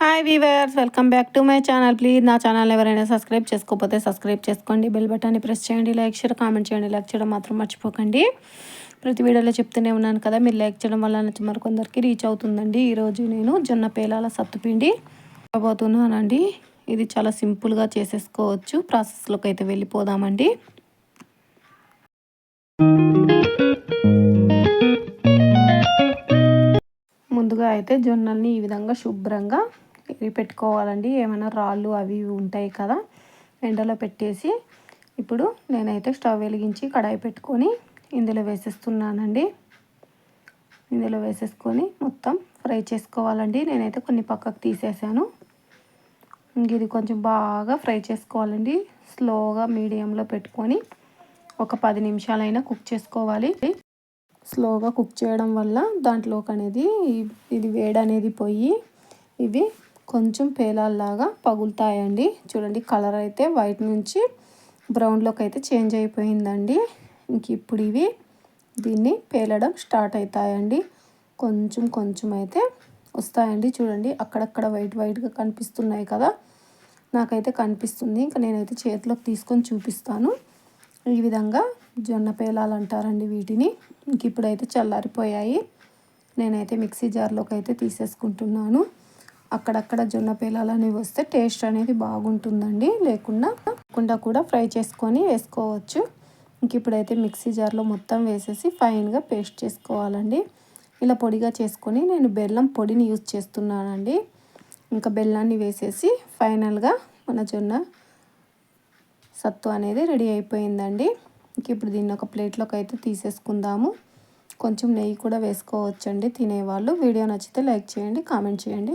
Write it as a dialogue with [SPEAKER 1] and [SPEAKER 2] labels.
[SPEAKER 1] Hi viewers welcome back to my channel please నా channel ఎవరైనా subscribe చేసుకోకపోతే subscribe చేసుకోండి. బెల్ బటన్ని ప్రెస్ చేయండి. లైక్ చేయడం కామెంట్ చేయండి. లైక్ చేయడం మాత్రం మర్చిపోకండి. ప్రతి వీడియోలో చెప్తూనే ఉన్నాను కదా మీరు లైక్ చేయడం వల్ల నచ్చి మరికొందరికి రీచ్ అవుతుందండి. ఈరోజు నేను జొన్న పేలాల సత్తుపిండి పోతున్నానండి ఇది చాలా సింపుల్గా చేసేసుకోవచ్చు. ప్రాసెస్లోకి అయితే వెళ్ళిపోదామండి. ముందుగా అయితే జొన్నల్ని ఈ విధంగా శుభ్రంగా పెట్టుకోవాలండి. ఏమైనా రాళ్ళు అవి ఉంటాయి కదా ఎండలో పెట్టేసి ఇప్పుడు నేనైతే స్టవ్ వెలిగించి కడాయి పెట్టుకొని ఇందులో వేసేస్తున్నానండి. ఇందులో వేసేసుకొని మొత్తం ఫ్రై చేసుకోవాలండి. నేనైతే కొన్ని పక్కకు తీసేసాను. ఇంక ఇది కొంచెం బాగా ఫ్రై చేసుకోవాలండి. స్లోగా మీడియంలో పెట్టుకొని ఒక పది నిమిషాలైనా కుక్ చేసుకోవాలి. స్లోగా కుక్ చేయడం వల్ల దాంట్లోకి అనేది ఇది వేడి అనేది పోయి ఇవి కొంచెం పేలాల్లాగా పగులుతాయండి. చూడండి కలర్ అయితే వైట్ నుంచి బ్రౌన్లోకి అయితే చేంజ్ అయిపోయిందండి. ఇంక ఇప్పుడు ఇవి దీన్ని పేలడం స్టార్ట్ అవుతాయండి కొంచెం కొంచెం అయితే వస్తాయండి. చూడండి అక్కడక్కడ వైట్ వైట్గా కనిపిస్తున్నాయి కదా. నాకైతే కనిపిస్తుంది. ఇంకా నేనైతే చేతిలోకి తీసుకొని చూపిస్తాను. ఈ విధంగా జొన్న పేలాలు అంటారండి వీటిని. ఇంక ఇప్పుడైతే చల్లారిపోయాయి. నేనైతే మిక్సీ జార్లోకి అయితే తీసేసుకుంటున్నాను. అక్కడక్కడ జొన్న పేలాలు అనేవి వస్తే టేస్ట్ అనేది బాగుంటుందండి. లేకుండా లేకుండా కూడా ఫ్రై చేసుకొని వేసుకోవచ్చు. ఇంక ఇప్పుడైతే మిక్సీ జార్లో మొత్తం వేసేసి ఫైన్గా పేస్ట్ చేసుకోవాలండి. ఇలా పొడిగా చేసుకొని నేను బెల్లం పొడిని యూజ్ చేస్తున్నానండి. ఇంకా బెల్లాన్ని వేసేసి ఫైనల్గా మన జొన్న సత్తు అనేది రెడీ అయిపోయిందండి. ఇంక ఇప్పుడు దీన్ని ఒక ప్లేట్లోకి అయితే తీసేసుకుందాము. కొంచెం నెయ్యి కూడా వేసుకోవచ్చండి తినేవాళ్ళు. వీడియో నచ్చితే లైక్ చేయండి కామెంట్ చేయండి.